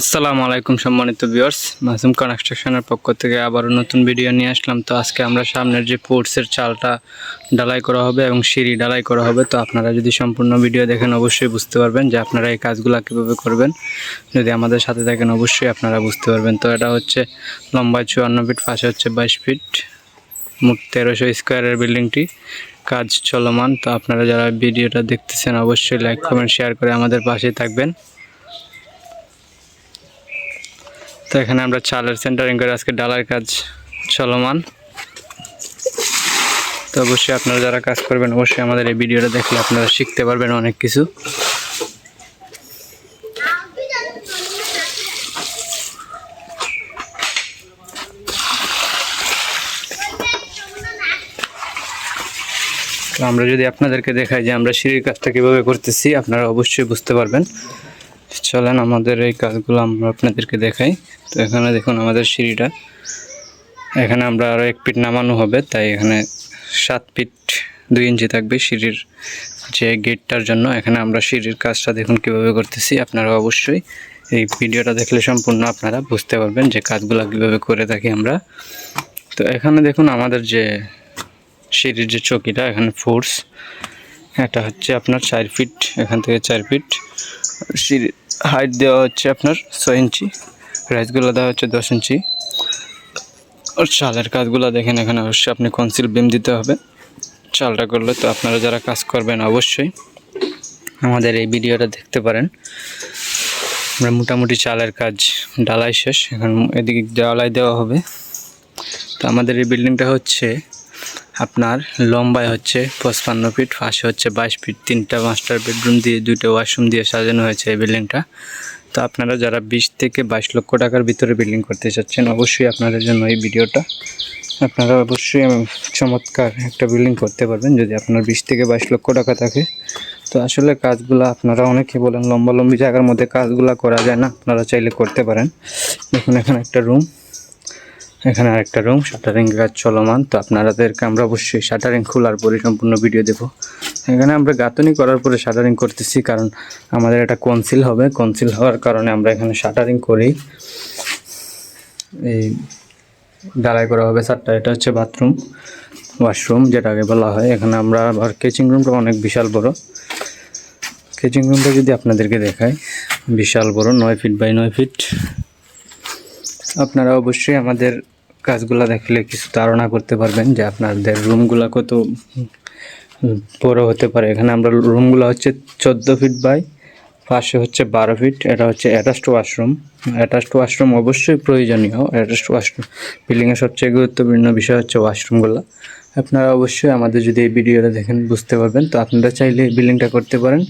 আসসালামু আলাইকুম সম্মানিত ভিউয়ার্স। মাসুম কনস্ট্রাকশনের পক্ষ থেকে আবারও নতুন ভিডিও নিয়ে আসলাম। তো আজকে আমরা সামনের যে পোর্টসের চালটা ডালাই করা হবে এবং সিঁড়ি ডালাই করা হবে, তো আপনারা যদি সম্পূর্ণ ভিডিও দেখেন অবশ্যই বুঝতে পারবেন যে আপনারা এই কাজগুলো কীভাবে করবেন। যদি আমাদের সাথে থাকেন অবশ্যই আপনারা বুঝতে পারবেন। তো এটা হচ্ছে লম্বায় চুয়ান্ন ফিট, পাশে হচ্ছে বাইশ ফিট, মোট তেরোশো স্কোয়ারের বিল্ডিংটি। কাজ চলমান। তো আপনারা যারা ভিডিওটা দেখতেছেন অবশ্যই লাইক, কমেন্ট, শেয়ার করে আমাদের পাশেই থাকবেন। তো এখানে আমরা চালের সেন্টারিং করে আজকে ডালার কাজ চলমান। তো অবশ্যই আপনারা যারা কাজ করবেন, অবশ্যই আমাদের এই ভিডিওটা দেখলে আপনারা শিখতে পারবেন অনেক কিছু। আমরা যদি আপনাদেরকে দেখাই যে আমরা সিঁড়ির কাজটা কীভাবে করতেছি, আপনারা অবশ্যই বুঝতে পারবেন। চলেন, আমাদের এই কাজগুলো আমরা আপনাদেরকে দেখাই। তো এখানে দেখুন আমাদের সিঁড়িটা। এখানে আমরা আরও এক ফিট নামানো হবে, তাই এখানে সাত ফিট দুই ইঞ্চি থাকবে সিঁড়ির যে গেটটার জন্য। এখানে আমরা সিঁড়ির কাজটা দেখুন কীভাবে করতেছি। আপনারা অবশ্যই এই ভিডিওটা দেখলে সম্পূর্ণ আপনারা বুঝতে পারবেন যে কাজগুলো কীভাবে করে থাকি আমরা। তো এখানে দেখুন আমাদের যে সিঁড়ির যে চকিটা, এখানে ফোর্স, এটা হচ্ছে আপনার চার ফিট, এখান থেকে চার ফিট। সিঁড়ির হাইট দেওয়া হচ্ছে আপনার ছয় ইঞ্চি, রাইসগুলো দেওয়া হচ্ছে দশ ইঞ্চি। আর চালের কাজগুলো দেখেন এখানে অবশ্যই আপনি কনসিল বিম দিতে হবে। চালটা করলে তো আপনারা যারা কাজ করবেন অবশ্যই আমাদের এই ভিডিওটা দেখতে পারেন। আমরা মোটামুটি চালের কাজ ডালাই শেষ, এখন এদিকে ডালাই দেওয়া হবে। তো আমাদের এই বিল্ডিংটা হচ্ছে আপনার লম্বায় হচ্ছে পঁচপান্ন ফিট পাশে হচ্ছে বাইশ ফিট তিনটা মাস্টার বেডরুম দিয়ে, দুইটা ওয়াশরুম দিয়ে সাজানো হয়েছে এই বিল্ডিংটা তো আপনারা যারা বিশ থেকে বাইশ লক্ষ টাকার ভিতরে বিল্ডিং করতে চাচ্ছেন, অবশ্যই আপনাদের জন্য এই ভিডিওটা আপনারা অবশ্যই চমৎকার একটা বিল্ডিং করতে পারবেন যদি আপনার বিশ থেকে বাইশ লক্ষ টাকা থাকে। তো আসলে কাজগুলো আপনারা অনেকে বলেন, লম্বা লম্বি জায়গার মধ্যে কাজগুলো করা যায় না, আপনারা চাইলে করতে পারেন। দেখুন এখানে একটা রুম এখানে আরেকটা রুম শাটারিং কাজ চলমান। তো আপনাদেরকে আমরা অবশ্যই শাটারিং খোলার পরে সম্পূর্ণ ভিডিও দেব। এখানে আমরা গাঁথনি করার পরে শাটারিং করতেছি, কারণ আমাদের এটা কনসিল হবে। কনসিল হওয়ার কারণে আমরা এখানে শাটারিং করি। এই ডালাই করা হবে চারটা এটা হচ্ছে বাথরুম ওয়াশরুম যেটাকে বলা হয়। এখানে আমরা আবার কেচিং রুমটা অনেক বিশাল বড়। কেচিং রুমটা যদি আপনাদেরকে দেখায় বিশাল বড়, নয় ফিট বাই নয় ফিট আপনারা অবশ্যই আমাদের কাজগুলো দেখলে কিছু ধারণা করতে পারবেন যে আপনাদের রুমগুলো কত বড় হতে পারে। এখানে আমরা রুমগুলো হচ্ছে চোদ্দ ফিট বাই, পাশে হচ্ছে বারো ফিট। এটা হচ্ছে অ্যাটাচড ওয়াশরুম অ্যাটাচড ওয়াশরুম অবশ্যই প্রয়োজনীয়। অ্যাটাচড ওয়াশরুম বিল্ডিংয়ের সবচেয়ে গুরুত্বপূর্ণ বিষয় হচ্ছে ওয়াশরুমগুলো আপনারা অবশ্যই আমাদের যদি এই ভিডিওটা দেখেন, বুঝতে পারবেন। তো আপনারা চাইলে বিল্ডিংটা করতে পারেন।